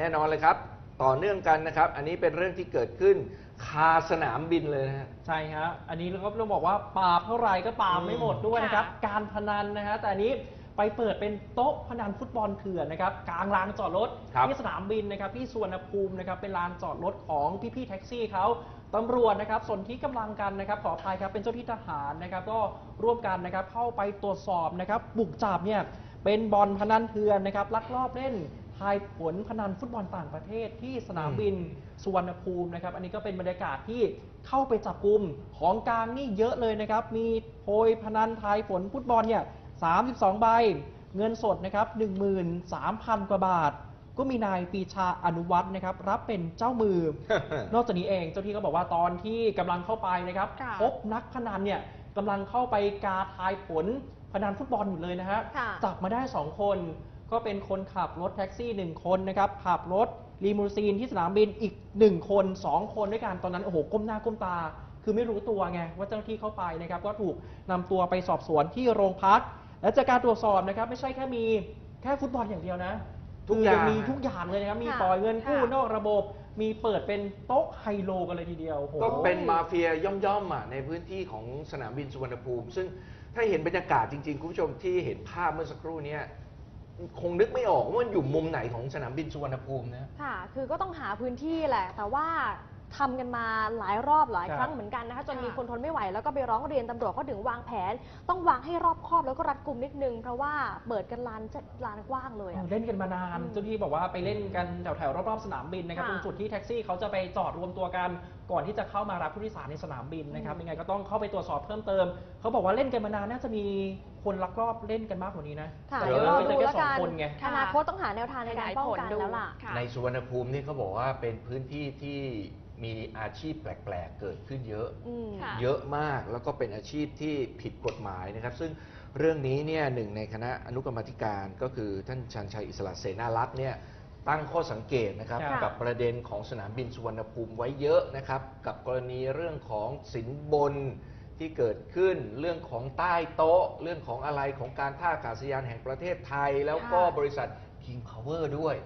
แน่นอนเลยครับ ต่อเนื่องกันนะครับ อันนี้เป็นเรื่องที่เกิดขึ้นคาสนามบินเลยนะฮะ ใช่ฮะ อันนี้เราก็ต้องบอกว่าปราบเท่าไหร่ก็ปราบไม่หมดด้วยนะครับค่ะการพนันนะฮะ แต่อันนี้ไปเปิดเป็นโต๊ะพนันฟุตบอลเถื่อนนะครับกลางลานจอดรถครับที่สนามบินนะครับที่สวนภูมินะครับเป็นลานจอดรถของพี่ๆแท็กซี่เขาตำรวจนะครับส่วนที่กำลังกันนะครับขออภัยครับเป็นเจ้าที่ทหารนะครับก็ร่วมกันนะครับเข้าไปตรวจสอบนะครับบุกจับเนี่ยเป็นบอลพนันเถื่อนนะครับลักลอบเล่น ทายผลพนันฟุตบอลต่างประเทศที่สนามบินสุวรรณภูมินะครับ อันนี้ก็เป็นบรรยากาศที่เข้าไปจับกลุ่มของกลางนี่เยอะเลยนะครับ มีโพยพนันทายผลฟุตบอลเนี่ย32 ใบ เงินสดนะครับ13,000 กว่าบาท ก็มีนายปีชาอนุวัฒน์นะครับ รับเป็นเจ้ามือ นอกจากนี้เองเจ้าที่ก็บอกว่าตอนที่กำลังเข้าไปนะครับ ค่ะ พบนักพนันเนี่ยกำลังเข้าไปกาทายผลพนันฟุตบอลอยู่เลยนะฮะ ค่ะ จับมาได้ 2 คน ก็เป็นคนขับรถแท็กซี่ 1 คนนะครับขับรถลีมูซีนที่สนามบินอีก 1 คน 2 คนด้วยกันตอนนั้นโอ้โหก้มหน้าก้มตา คือไม่รู้ตัวไงว่าเจ้าหน้าที่เข้าไปนะครับก็ถูกนำตัวไปสอบสวนที่โรงพัก และจากการตรวจสอบนะครับไม่ใช่แค่มีแค่ฟุตบอลอย่างเดียวนะทุกคือย่างมีทุกอย่างเลยนะครับ มีค่ะปล่อยเงินกู้ค่ะนอกระบบ มีเปิดเป็นโต๊ะไฮโลกันเลยทีเดียวโอ้โหก็เป็นมาเฟียย่อมๆอะในพื้นที่ของสนามบินสุวรรณภูมิ ซึ่งถ้าเห็นบรรยากาศจริงๆ คุณผู้ชมที่เห็นภาพเมื่อสักครู่เนี้ย คงนึกไม่ออกว่ามันอยู่มุมไหนของสนามบินสุวรรณภูมินะ ค่ะ คือก็ต้องหาพื้นที่แหละ แต่ว่าทำกันมาหลายรอบหลายครับครั้งเหมือนกันนะคะจนค่ะมีคนทนไม่ไหวแล้วก็ไปร้องเรียนตำรวจเขาถึงวางแผน ต้องวางให้รอบคอบแล้วก็รัดกุมนิดนึง เพราะว่าเปิดกันลานจะลานกว้างเลยอะ เล่นกันมานานอืมเจ้าหน้าที่บอกว่าไปเล่นกันแถวๆรอบๆสนามบินนะครับค่ะตรงจุดที่แท็กซี่เขาจะไปจอดรวมตัวกันก่อนที่จะเข้ามารับผู้โดยสารในสนามบินนะครับอืมยังไงก็ต้องเข้าไปตรวจสอบเพิ่มเติมเขาบอกว่าเล่นกันมานานน่าจะมี คนลักลอบเล่นกันมากกว่านี้นะค่ะแต่เดี๋ยวรอเป็นดูแค่แล้วสอกังนคนไง อนาคตต้องหาแนวทางในการป้องกันแล้วล่ะ ค่ะ ในสุวรรณภูมินี่เขาบอกว่าเป็นพื้นที่ที่มีอาชีพแปลกๆ เกิดขึ้นเยอะ อืม ค่ะ เยอะมากแล้วก็เป็นอาชีพที่ผิดกฎหมายนะครับ ซึ่งเรื่องนี้เนี่ยหนึ่งในคณะอนุกรรมาธิการก็คือท่านชันชัยอิสระเสนารักษ์เนี่ยตั้งข้อสังเกตนะครับ ค่ะ กับประเด็นของสนามบินสุวรรณภูมิไว้เยอะนะครับ กับกรณีเรื่องของสินบน ที่เกิดขึ้น เรื่องของใต้โต๊ะ เรื่องของอะไรของการท่าอากาศยานแห่งประเทศไทย แล้วก็ค่ะบริษัท King Power ด้วย